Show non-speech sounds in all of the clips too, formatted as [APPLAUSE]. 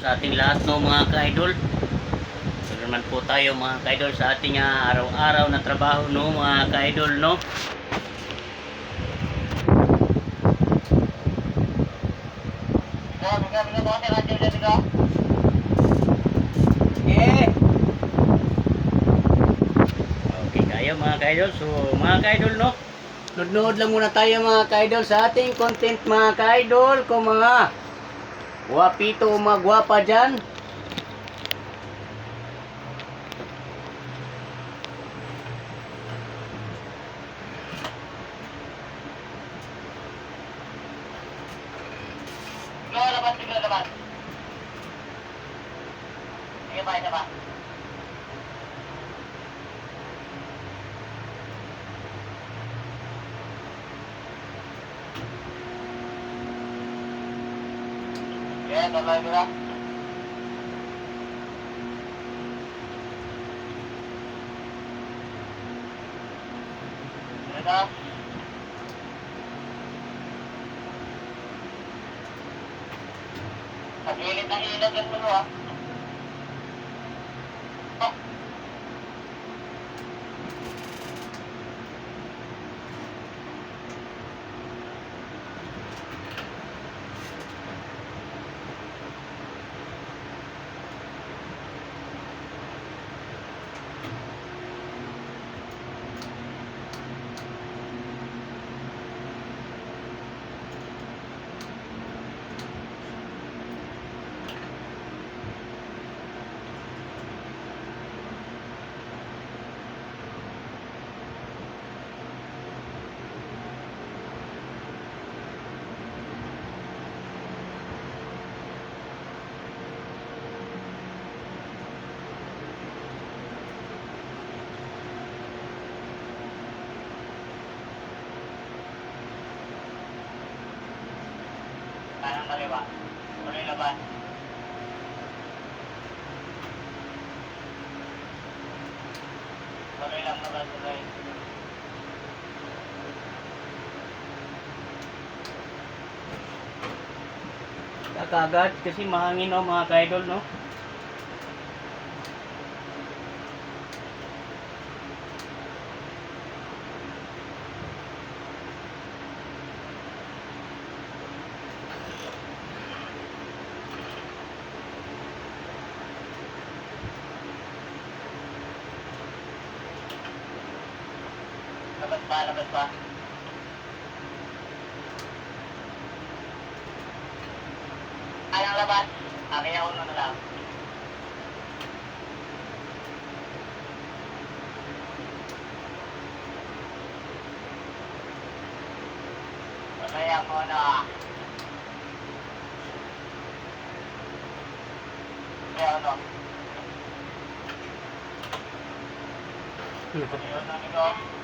sa ating lahat no mga ka-idol. So naman po tayo mga ka-idol sa ating ah, araw-araw na trabaho no mga ka-idol no. Eh. Okay kayo mga ka-idol. So mga ka-idol no. Nood-nood lang muna tayo mga ka-idol sa ating content mga ka-idol kung mga Guwapito o magwapa dyan. Lumalaban, sige laban. Sige pa, isa na. Sige na. Sa gilid ng ilog yung tulo ah. Kanang kaliwa. Tuloy laban. Tuloy lang naman, tuloy. Kakagad kasi mahangin no mga ka-idol no. Labas pa, labas pa. Anong labas? Akin ako na lang. Masaya mo na. Kaya ano? Ito. Kaya na.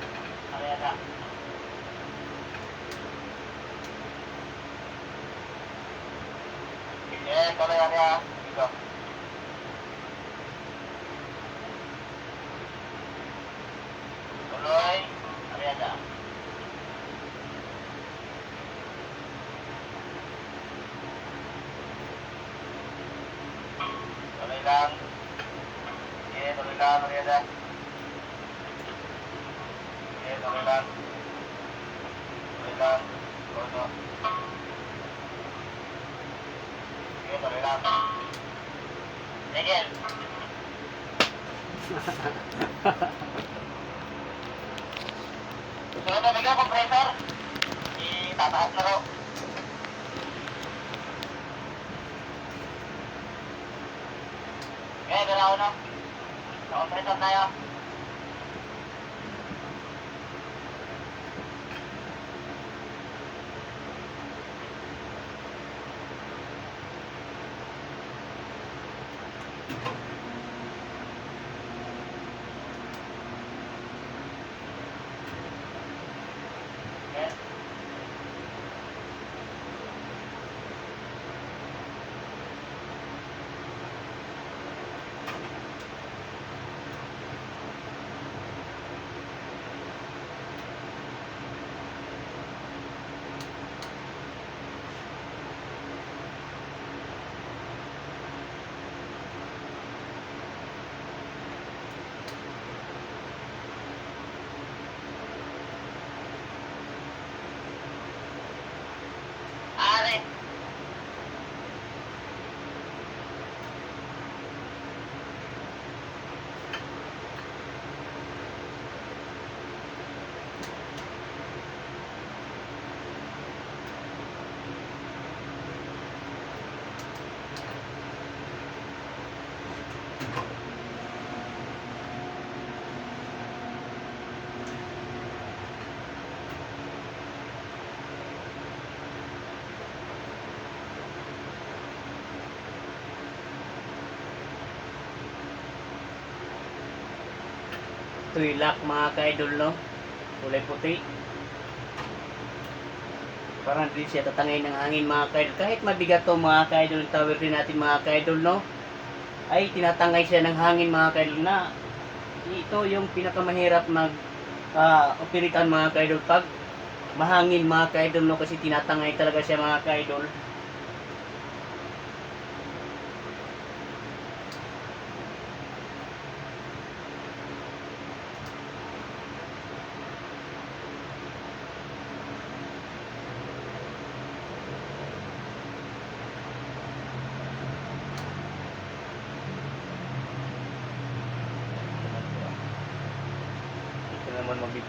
Sige, tuloy yan ya. Dito. Tuloy. Kaya na. Tuloy lang. Sige, tuloy lang. Kaya na. Sige. Tuloy lang. Todo. Sige, [LAUGHS] lang. Miguel. Sunod na bigyan, compressor. Itataas na raw. Okay, ganaw na. Compressor tayo. Okay. Tuilak mga ka-idol no. Kulay puti. Parang din siya tatangay ng hangin mga ka-idol. Kahit mabigat to mga ka-idol, tower din natin mga ka-idol no. Ay tinatangay siya ng hangin mga ka-idol na ito yung pinakamahirap mag uh, operitan mga ka-idol pag mahangin mga ka-idol no kasi tinatangay talaga siya mga ka-idol.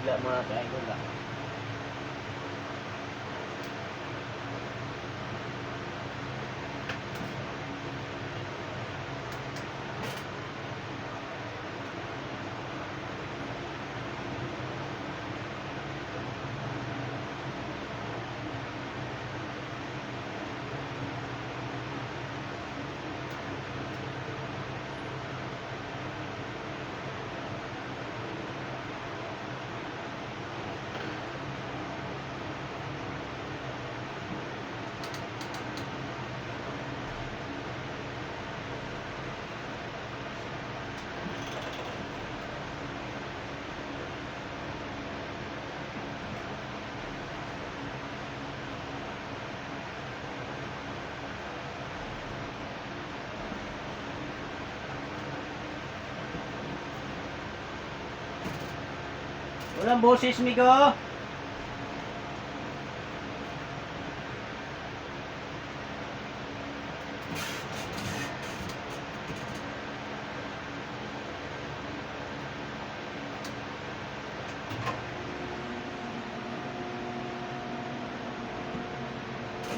Ito naman mabigla mga ka-idol ah. Walang boses, Migo.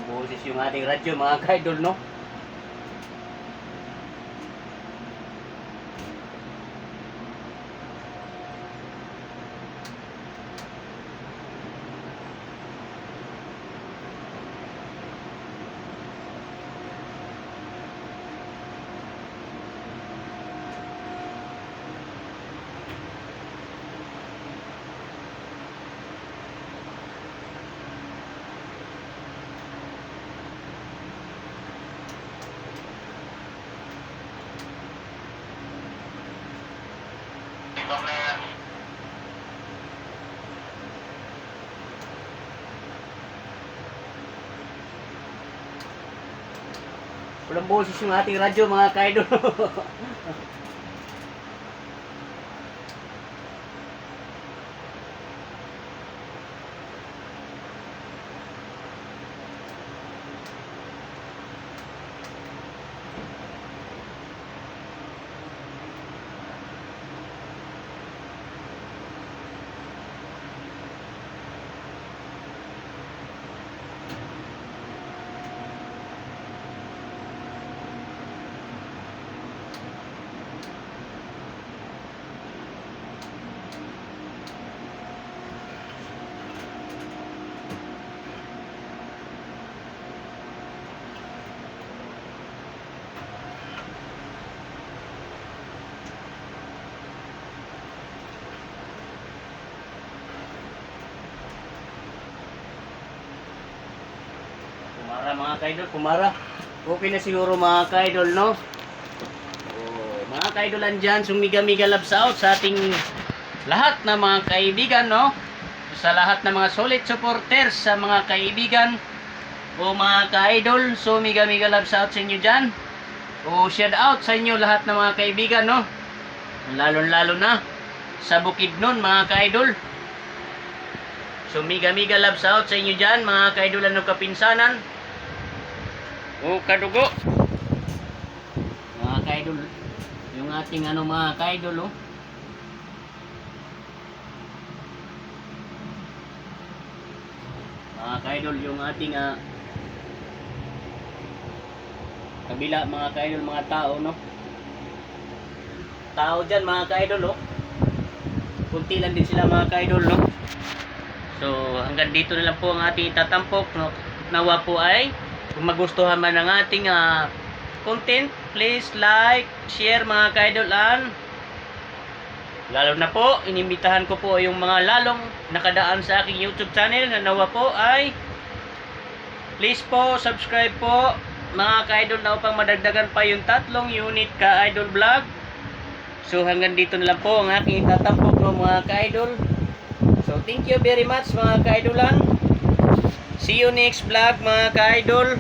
Boses yung ating radyo, mga kaidol, no? Walang boses yung ating radyo, mga kaidol. [LAUGHS] Kumara mga kaidol, kumara. Okay na siguro mga kaidol, no? Oh, mga kaidol andyan, sumiga-miga love out sa ating lahat na mga kaibigan, no? Sa lahat ng mga solid supporters, sa mga kaibigan, o mga ka-idol, sumiga-miga love out sa inyo dyan. O shout out sa inyo lahat ng mga kaibigan, no? Lalo-lalo na sa Bukidnon, mga ka-idol. So, miga-miga loves out sa inyo dyan, mga kaidolan ng kapinsanan. O kadugo. Mga kaidol. Yung ating ano mga kaidol, oh. Mga kaidol, yung ating ah, kabila mga kaidol, mga tao, no? Tao dyan, mga kaidol, oh. Kunti lang din sila mga kaidol, no? So, hanggang dito na lang po ang ating itatampok. No? Nawa po ay, kung magustuhan man ang ating ah, content, please like, share mga kaidol, and Lalo na po, inimbitahan ko po yung mga lalong nakadaan sa aking YouTube channel na nawa po ay please po, subscribe po mga ka-idol na upang madagdagan pa yung tatlong unit ka-idol vlog. So hanggang dito na lang po ang aking itatampok mga ka-idol. So thank you very much mga ka-idolan. See you next vlog mga ka-idol.